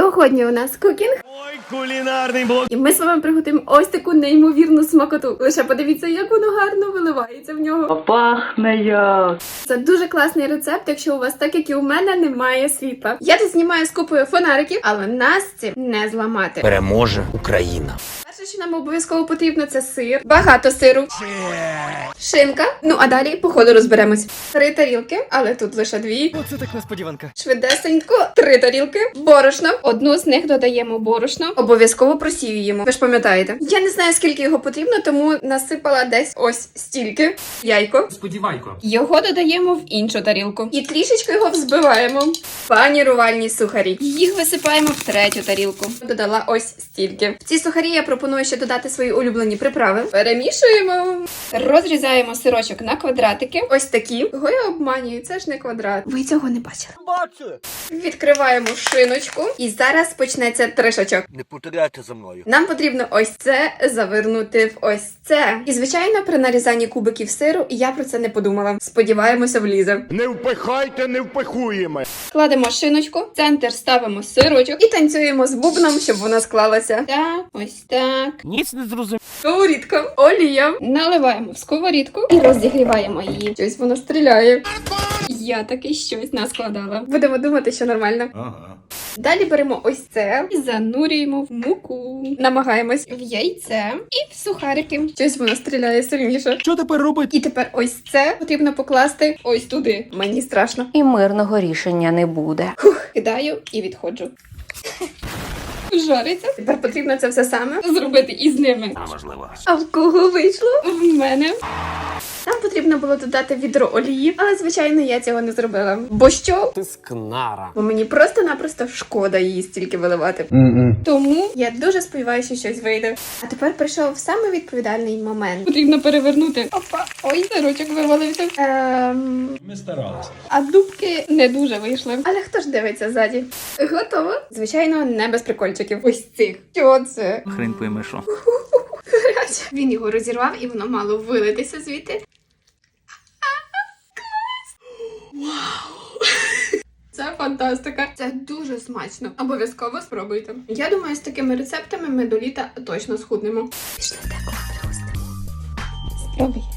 Сьогодні у нас кукінг, Ой, кулінарний блок. і ми з вами приготуємо ось таку неймовірну смакоту. Лише подивіться, як воно гарно виливається в нього. Пахне як. Це дуже класний рецепт, якщо у вас, так як і у мене, немає світла. Я тут знімаю з купою фонариків, але нас цим не зламати. Переможе Україна. Що нам обов'язково потрібно, це сир, багато сиру, шинка. Ну а далі по ходу розберемось. Три тарілки, але тут лише дві. Оце так несподіванка. Швидесенько, три тарілки, борошно. Одну з них додаємо борошно, обов'язково просіюємо. Ви ж пам'ятаєте? Я не знаю, скільки його потрібно, тому насипала десь ось стільки. Яйко. Сподівайко. Його додаємо в іншу тарілку і трішечки його взбиваємо. Панірувальні сухарі. Їх висипаємо в третю тарілку. Додала ось стільки. В ці сухарі я пропоную ще додати свої улюблені приправи. Перемішуємо. Розрізаємо сирочок на квадратики. Ось такі. Кого я обманюю? Це ж не квадрат. Ви цього не бачили. Бачили. Відкриваємо шиночку, і зараз почнеться тришачок. Не повторяйте за мною. Нам потрібно ось це завернути в ось це. І звичайно, при нарізанні кубиків сиру я про це не подумала. Сподіваємося, влізе. Не впихайте, не впихуємо. Кладемо шиночку, в центр ставимо сирочок і танцюємо з бубном, щоб вона склалася. Так, ось так. Ніц не зрозумів. Сковорідка, олія. Наливаємо в сковорідку і розігріваємо її. Щось воно стріляє. Я таки щось наскладала. Будемо думати, що нормально. Ага. Далі беремо ось це і занурюємо в муку. Намагаємось в яйце і в сухарики. Щось воно стріляє сильніше. Що тепер робити? І тепер ось це потрібно покласти ось туди. Мені страшно. І мирного рішення не буде. Кидаю і відходжу. Жариться. Тепер потрібно це все саме зробити із ними. А Можливо. А в кого вийшло? В мене. Потрібно було додати відро олії, але звичайно я цього не зробила. Бо що? Ти скнара. Бо мені просто-напросто шкода її стільки виливати. Тому я дуже сподіваюся, що щось вийде. А тепер прийшов саме відповідальний момент. Потрібно перевернути. Опа, ой, сирочок вивалився. Ем... Ми старалися. А дубки не дуже вийшли. Але хто ж дивиться ззаді? Готово? Звичайно, не без прикольчиків. Ось цих. Що це? Хрен пойме що. Він його розірвав і воно мало вилитися звідти. Фантастика. Це дуже смачно. Обов'язково спробуйте. Я думаю, з такими рецептами ми до літа точно схуднемо. Пішли так. Спробуй.